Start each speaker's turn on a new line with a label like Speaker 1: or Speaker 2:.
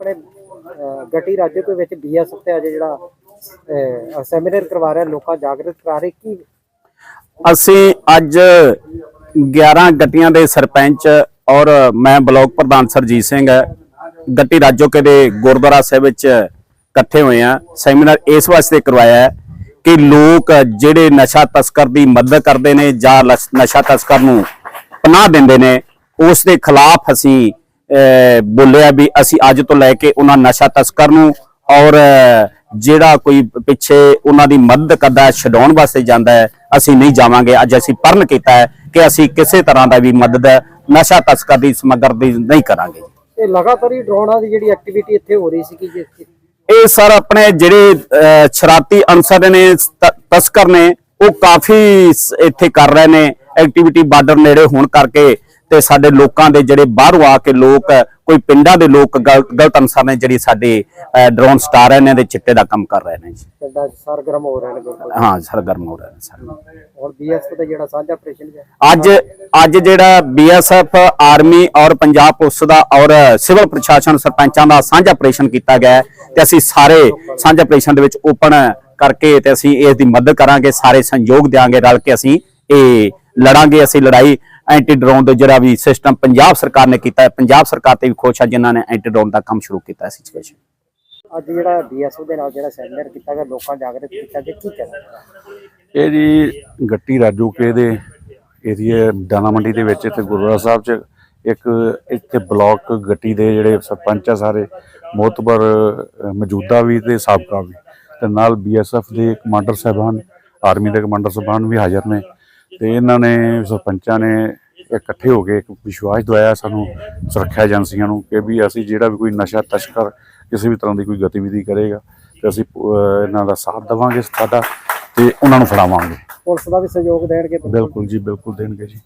Speaker 1: ਆਪਣੇ ਅਹ, ਰਾਜੇ ਕੋਈ ਵਿੱਚ ਬੀਐਸਐਫ ਤੇ ਅੱਜ ਜਿਹੜਾ ਸੈਮੀਨਾਰ ਕਰਵਾ ਰਿਹਾ ਲੋਕਾਂ ਜਾਗਰਤ ਕਰਾ ਰਹੇ ਕੀ
Speaker 2: ਅਸੀਂ ਅੱਜ 11 ਗੱਟੀਆਂ ਦੇ ਸਰਪੰਚ ਔਰ ਮੈਂ ਬਲਾਕ ਪ੍ਰਧਾਨ ਸਰਜੀਤ ਸਿੰਘ ਗੱਟੀ ਰਾਜੋਕੇ ਦੇ ਗੁਰਦੁਆਰਾ ਸਾਹਿਬ ਵਿੱਚ ਇਕੱਠੇ ਹੋਏ ਆ ਸੈਮੀਨਾਰ ਇਸ ਵਾਸਤੇ ਕਰਵਾਇਆ ਹੈ ਕਿ ਲੋਕ ਜਿਹੜੇ ਨਸ਼ਾ ਤਸਕਰ ਦੀ ਮਦਦ ਕਰਦੇ ਨੇ ਜਾਂ ਨਸ਼ਾ ਤਸਕਰ ਨੂੰ ਪਨਾਹ ਦਿੰਦੇ ਨੇ ਉਸ ਦੇ ਖਿਲਾਫ ਅਸੀਂ ਬੋਲਿਆ ਵੀ ਅਸੀਂ ਅੱਜ ਤੋਂ ਲੈ ਕੇ ਉਹਨਾਂ ਨਸ਼ਾ ਤਸਕਰ ਨੂੰ ਔਰ ਜਿਹੜਾ ਕੋਈ ਪਿੱਛੇ ਉਹਨਾਂ ਦੀ ਮਦਦ ਕਰਦਾ ਛਡਾਉਣ ਵਾਸਤੇ ਜਾਂਦਾ ਹੈ ਅਸੀਂ ਨਹੀਂ ਜਾਵਾਂਗੇ। ਅੱਜ ਅਸੀਂ ਪਰਨ ਕੀਤਾ ਹੈ ਕਿ ਅਸੀਂ ਕਿਸੇ ਤਰ੍ਹਾਂ ਦਾ ਵੀ ਮਦਦ ਨਸ਼ਾ ਤਸਕਰ ਦੀ ਸਮਗਰ ਦੀ ਨਹੀਂ ਕਰਾਂਗੇ
Speaker 1: ਇਹ ਲਗਾਤਾਰ ਹੀ ਡਰੋਨਾਂ ਦੀ ਜਿਹੜੀ ਐਕਟੀਵਿਟੀ ਇੱਥੇ ਹੋ ਰਹੀ ਸੀ ਕਿ
Speaker 2: ਇਹ ਸਰ ਆਪਣੇ ਜਿਹੜੇ ਅਹ, ਸ਼ਰਾਰਤੀ ਅਨਸਰ ਨੇ ਤਸਕਰ ਨੇ ਉਹ ਕਾਫੀ ਇੱਥੇ ਕਰ ਰਹੇ ਨੇ। ਐਕਟੀਵਿਟੀ ਬਾਰਡਰ ਨੇੜੇ ਹੋਣ ਕਰਕੇ ਤੇ ਸਾਡੇ ਲੋਕਾਂ ਦੇ ਜਿਹੜੇ ਬਾਹਰੋਂ ਆ ਕੇ ਲੋਕ ਕੋਈ ਪਿੰਡਾਂ ਦੇ ਲੋਕ ਗਲ- ਗਲਤ ਅਨਸਰ ਨੇ ਜਿਹੜੀ ਸਾਡੇ ਡਰੋਨ ਸਟਾਰ ਇਹਨਾਂ ਦੇ ਚਿੱਟੇ ਦਾ ਕੰਮ ਕਰ ਰਹੇ ਨੇ ਜੀ।
Speaker 1: ਪਿੰਡਾਂ 'ਚ ਸਰਗਰਮ ਹੋ ਰਹੇ ਨੇ ਬਿਲਕੁਲ
Speaker 2: ਹਾਂ ਸਰਗਰਮ ਹੋ ਰਹੇ ਨੇ ਸਰ।
Speaker 1: ਹੁਣ ਬੀਐਸਐਫ ਦਾ ਜਿਹੜਾ ਸਾਂਝਾ ਆਪਰੇਸ਼ਨ ਹੈ
Speaker 2: ਅੱਜ ਅੱਜ ਜਿਹੜਾ ਬੀਐਸਐਫ ਆਰਮੀ ਔਰ ਪੰਜਾਬ ਪੁਲਿਸ ਦਾ ਔਰ ਸਿਵਲ ਪ੍ਰਸ਼ਾਸਨ ਸਰਪੰਚਾਂ ਦਾ ਸਾਂਝਾ ਆਪਰੇਸ਼ਨ ਕੀਤਾ ਗਿਆ ਤੇ ਅਸੀਂ ਸਾਰੇ ਸਾਂਝਾ ਆਪਰੇਸ਼ਨ ਦੇ ਵਿੱਚ ਓਪਨ ਕਰਕੇ ਤੇ ਅਸੀਂ ਇਸ ਦੀ ਮਦਦ ਕਰਾਂਗੇ ਸਾਰੇ ਸੰਯੋਗ ਦੇਾਂਗੇ ਰਲ ਕੇ ਅਸੀਂ ਇਹ ਲੜਾਂਗੇ ਅਸੀਂ ਲੜਾਈ ਐਂਟੀ ਡਰੋਨ ਦੇ ਜਿਹੜਾ ਵੀ ਸਿਸਟਮ ਪੰਜਾਬ ਸਰਕਾਰ ਨੇ ਕੀਤਾ ਹੈ ਪੰਜਾਬ ਸਰਕਾਰ ਤੇ ਵੀ ਖੁਸ਼ ਹੈ ਜਿਨ੍ਹਾਂ ਨੇ ਐਂਟੀ ਡਰੋਨ ਦਾ ਕੰਮ ਸ਼ੁਰੂ ਕੀਤਾ ਸੀ ਸਿਚੁਏਸ਼ਨ
Speaker 1: ਅੱਜ ਜਿਹੜਾ ਬੀਐਸਐਫ ਦੇ ਨਾਲ ਜਿਹੜਾ ਸੈਮੀਨਾਰ ਕੀਤਾ ਗਿਆ ਲੋਕਾਂ ਜਾਗਰਤ ਕੀਤਾ ਗਿਆ ਕੀ ਕਹਿਣਾ?
Speaker 3: ਇਹ ਜੀ ਗੱਟੀ ਰਾਜੋਕੇ ਦੇ ਏਰੀਆ ਦਾਣਾ ਮੰਡੀ ਦੇ ਵਿੱਚ ਇੱਥੇ ਗੁਰਦੁਆਰਾ ਸਾਹਿਬ 'ਚ ਇੱਕ ਇੱਥੇ ਬਲਾਕ ਗੱਟੀ ਦੇ ਜਿਹੜੇ ਸਰਪੰਚ ਆ ਸਾਰੇ ਮੋਤਬਰ ਮੌਜੂਦਾ ਵੀ ਤੇ ਸਾਬਕਾ ਵੀ। ਤੇ ਨਾਲ ਬੀਐਸਐਫ ਦੇ ਕਮਾਂਡਰ ਸਾਹਿਬਾਨ ਆਰਮੀ ਦੇ ਕਮਾਂਡਰ ਸਾਹਿਬਾਨ ਵੀ ਹਾਜ਼ਰ ਨੇ। ਤੇ ਇਹਨਾਂ ਨੇ ਸਰਪੰਚਾਂ ਨੇ ਇਕੱਠੇ ਹੋ ਕੇ ਇੱਕ ਵਿਸ਼ਵਾਸ ਦਵਾਇਆ ਸਾਨੂੰ ਸੁਰੱਖਿਆ ਏਜੰਸੀਆਂ ਨੂੰ ਕਿ ਵੀ ਅਸੀਂ ਜਿਹੜਾ ਵੀ ਕੋਈ ਨਸ਼ਾ ਤਸਕਰ ਕਿਸੇ ਵੀ ਤਰ੍ਹਾਂ ਦੀ ਕੋਈ ਗਤੀਵਿਧੀ ਕਰੇਗਾ ਤੇ ਅਸੀਂ ਇਹਨਾਂ ਦਾ ਸਾਥ ਦੇਵਾਂਗੇ ਸਾਡਾ ਤੇ ਉਹਨਾਂ ਨੂੰ ਫੜਾਵਾਂਗੇ।
Speaker 1: ਪੁਲਿਸ ਦਾ ਵੀ ਸਹਿਯੋਗ ਦੇਣਗੇ।
Speaker 3: ਬਿਲਕੁਲ ਜੀ ਬਿਲਕੁਲ ਦੇਣਗੇ ਜੀ।